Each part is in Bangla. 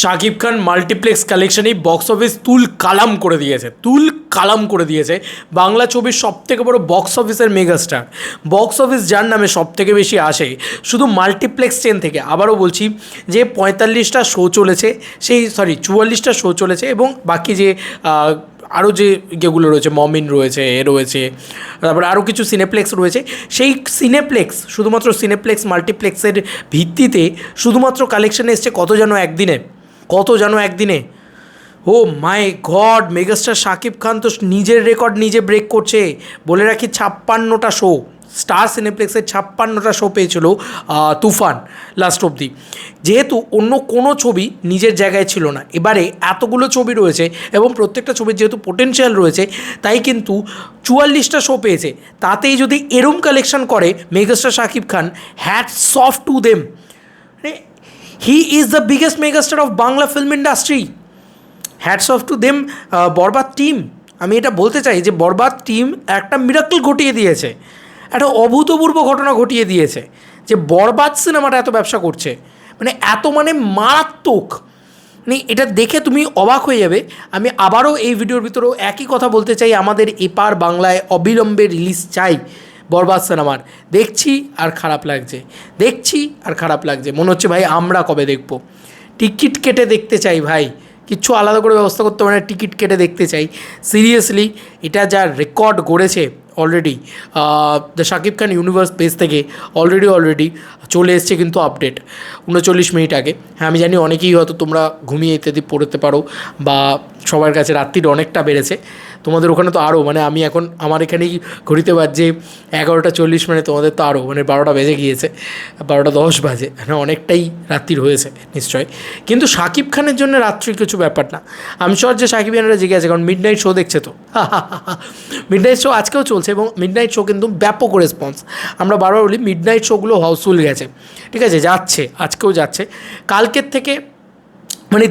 শাকিব খান মাল্টিপ্লেক্স কালেকশানেই বক্স অফিস তুল কালাম করে দিয়েছে, তুল কালাম করে দিয়েছে। বাংলা ছবির সবথেকে বড় বক্স অফিসের মেগাস্টার বক্স অফিস যার নামে সব থেকে বেশি আসে, শুধু মাল্টিপ্লেক্স চেন থেকে। আবারও বলছি যে পঁয়তাল্লিশটা শো চলেছে, সেই সরি চুয়াল্লিশটা শো চলেছে এবং বাকি যে আরও যে ইয়েগুলো রয়েছে, মমিন রয়েছে, এ রয়েছে, তারপরে আরও কিছু সিনেপ্লেক্স রয়েছে। সেই সিনেপ্লেক্স শুধুমাত্র সিনেপ্লেক্স মাল্টিপ্লেক্সের ভিত্তিতে শুধুমাত্র কালেকশন এসছে কত যেন একদিনে? কত যেন একদিনে? ও my god, megastar Shakib Khan তো নিজের রেকর্ড নিজে ব্রেক করছে। বলে রাখি ছাপ্পান্নটা শো স্টার সিনেপ্লেক্সের ছাপ্পান্নটা শো পেয়েছিল তুফান লাস্ট অবধি। যেহেতু অন্য কোনো ছবি নিজের জায়গায় ছিল না। এবারে এতগুলো ছবি রয়েছে এবং প্রত্যেকটা ছবির যেহেতু পোটেনশিয়াল রয়েছে, তাই কিন্তু চুয়াল্লিশটা শো পেয়েছে। তাতেই যদি এরম কালেকশন করে megastar Shakib Khan hats soft to them he is the biggest megastar of Bangla film industry hats off to them Borbaad team আমি এটা বলতে চাই যে বরবাদ টিম একটা মিরাকল ঘটিয়ে দিয়েছে। একটা অভূতপূর্ব ঘটনা ঘটিয়ে দিয়েছে যে বরবাদ সিনেমাটা এত ব্যবসা করছে। মানে এত মানে মারাত্মক। মানে এটা দেখে তুমি অবাক হয়ে যাবে। আমি আবারও এই ভিডিওর ভিতরেও একই কথা বলতে চাই। আমাদের এপার বাংলায় অবিলম্বে রিলিজ চাই বরবাদ সিনেমার। দেখছি আর খারাপ লাগছে। দেখছি আর খারাপ লাগছে। মনে হচ্ছে ভাই আমরা কবে দেখব? টিকিট কেটে দেখতে চাই ভাই। কিচ্ছু আলাদা করে ব্যবস্থা করতে পারে না। টিকিট কেটে দেখতে চাই। সিরিয়াসলি, এটা যা record গড়েছে already the Shakib Khan universe page থেকে অলরেডি অলরেডি চলে এসছে কিন্তু আপডেট উনচল্লিশ মিনিট আগে। হ্যাঁ আমি জানি অনেকেই হয়তো তোমরা ঘুমিয়ে ইত্যাদি পড়তে পারো বা সবার কাছে রাত্রির অনেকটা বেড়েছে। তোমাদের ওখানে তো আরও মানে আমি এখন, আমার এখানেই ঘড়িতে বাজছে এগারোটা চল্লিশ মানে তোমাদের তো আরও মানে বারোটা বেজে গিয়েছে, বারোটা দশ বাজে মানে অনেকটাই রাত্রির হয়েছে, নিশ্চয়। কিন্তু শাকিব খানের জন্য রাত্রি কিছু ব্যাপার না। আমি শোর যে শাকিব খানেরা জেগে আছে, কারণ মিড নাইট শো দেখছে তো। মিড নাইট শো আজকেও চলছে এবং মিড নাইট শো কিন্তু ব্যাপক রেসপন্স আমরা বারবার বলি মিড নাইট শোগুলো হাউসফুল গেছে। ঠিক আছে, যাচ্ছে, আজকেও যাচ্ছে। কালকের থেকে মানে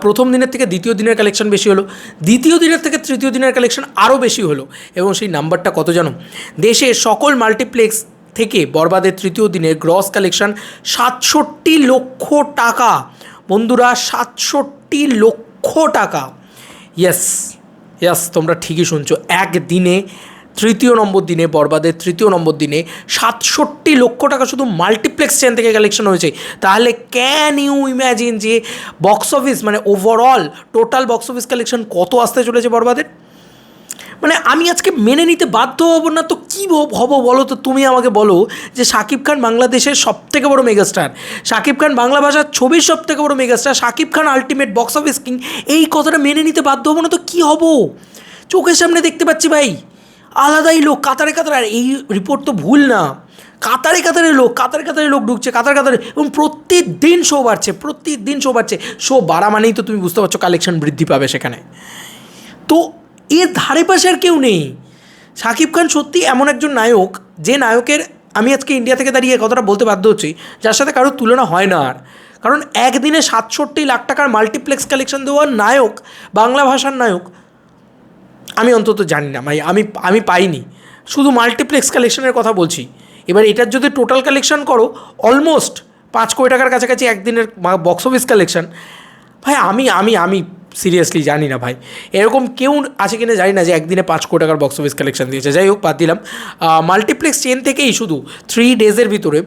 প্রথম দিনের থেকে দ্বিতীয় দিনের কালেকশন বেশি হলো। দ্বিতীয় দিনের থেকে তৃতীয় দিনের কালেকশন আরও বেশি হলো। এবং সেই নাম্বারটা কত জানো? দেশে সকল মাল্টিপ্লেক্স থেকে বরবাদের তৃতীয় দিনের গ্রস কালেকশন সাতষট্টি লক্ষ টাকা। বন্ধুরা, সাতষট্টি লক্ষ টাকা। ইয়াস ইয়াস তোমরা ঠিকই শুনছো। একদিনে তৃতীয় নম্বর দিনে, বরবাদের তৃতীয় নম্বর দিনে সাতষট্টি লক্ষ টাকা শুধু মাল্টিপ্লেক্স চেন থেকে কালেকশন হয়েছে। তাহলে ক্যান ইউ ইম্যাজিন যে বক্স অফিস মানে overall total box office collection কত আসতে চলেছে বরবাদের? মানে আমি আজকে মেনে নিতে বাধ্য হব না, তো কী হব বলো তো তুমি আমাকে বলো যে শাকিব খান বাংলাদেশের সব থেকে বড় মেগাস্টার শাকিব খান বাংলা ভাষার ছবির সব থেকে বড় megastar Shakib Khan ultimate box office king এই কথাটা মেনে নিতে বাধ্য হব না, তো কী হব? চোখের সামনে দেখতে পাচ্ছি ভাই। আলাদাই লোক, কাতারে কাতারে, আর এই রিপোর্ট তো ভুল না। কাতারে কাতারে লোক, কাতারে কাতারে লোক ঢুকছে, কাতার কাতারে, এবং প্রত্যেকদিন শো বাড়ছে প্রত্যেকদিন শো বাড়ছে। শো বাড়া মানেই তো তুমি বুঝতে পারছ কালেকশন বৃদ্ধি পাবে সেখানে। তো এর ধারে পাশে আর কেউ নেই। শাকিব খান সত্যি এমন একজন নায়ক, যে নায়কের আমি আজকে ইন্ডিয়া থেকে দাঁড়িয়ে কথাটা বলতে বাধ্য হচ্ছি, যার সাথে কারোর তুলনা হয় না আর। কারণ একদিনে সাতষট্টি লাখ টাকার মাল্টিপ্লেক্স কালেকশন দেওয়ার নায়ক, বাংলা ভাষার নায়ক আমি অন্তত জানি না ভাই আমি আমি পাইনি। শুধু মাল্টিপ্লেক্স কালেকশনের কথা বলছি। এবার এটার যদি টোটাল কালেকশন করো অলমোস্ট পাঁচ কোটি টাকার কাছাকাছি একদিনের বক্স অফিস কালেকশন ভাই, আমি আমি আমি সিরিয়াসলি জানি না ভাই। এরকম কেউ আছে কিনা জানি না যে একদিনে পাঁচ কোটি টাকার বক্স অফিস কালেকশন দিয়েছে। যাই হোক, বাদ দিলাম। মাল্টিপ্লেক্স চেন থেকেই শুধু থ্রি ডেজের ভিতরে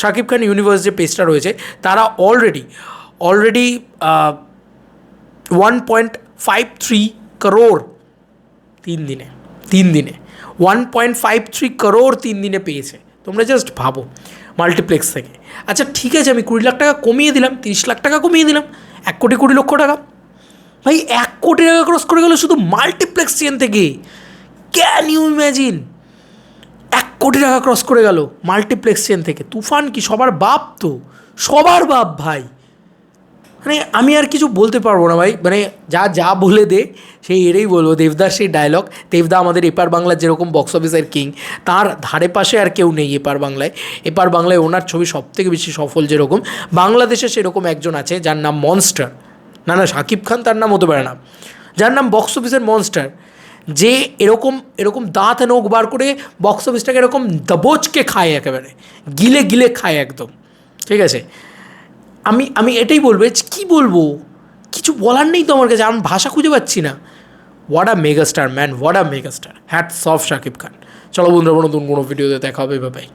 শাকিব খান ইউনিভার্স যে পেজটা রয়েছে, তারা already already one point five three crore তিন দিনে তিন দিনে। One point five three crore তিন দিনে পেয়েছে। তোমরা জাস্ট ভাবো মাল্টিপ্লেক্স থেকে। আচ্ছা ঠিক আছে, আমি কুড়ি লাখ টাকা কমিয়ে দিলাম, তিরিশ লাখ টাকা কমিয়ে দিলাম, এক কোটি কুড়ি লক্ষ টাকা। ভাই, এক কোটি টাকা ক্রস করে গেল শুধু মাল্টিপ্লেক্স চেন থেকে। ক্যান ইউ ইম্যাজিন এক কোটি টাকা ক্রস করে গেল মাল্টিপ্লেক্স চেন থেকে। তুফান কি সবার বাপ তো? সবার বাপ ভাই। মানে আমি আর কিছু বলতে পারব না ভাই। মানে যা যা বলে দে, সেই এরেই বলব। দেবদার সেই ডায়লগ দেবদা আমাদের এপার বাংলার যেরকম বক্স অফিসের কিং তার ধারে পাশে আর কেউ নেই এপার বাংলায়। এপার বাংলায় ওনার ছবি সব থেকে বেশি সফল যেরকম। বাংলাদেশে সেরকম একজন আছে, যার নাম মনস্টার না না শাকিব খান তার নাম হতে পারে না। যার নাম বক্স অফিসের মনস্টার যে এরকম এরকম দাঁত নখ বার করে বক্স অফিসটাকে এরকম দবোচকে খায় একেবারে। গিলে গিলে খায় একদম। ঠিক আছে? আমি আমি এটাই বলব কি বলব? কিছু বলার নেই তো আমার কাছে, আমি ভাষা খুঁজে পাচ্ছি না। What a megastar man what a megastar hats off Shakib Khan চলো বন্ধুরা নতুন কোনো ভিডিওতে দেখা হবে বাই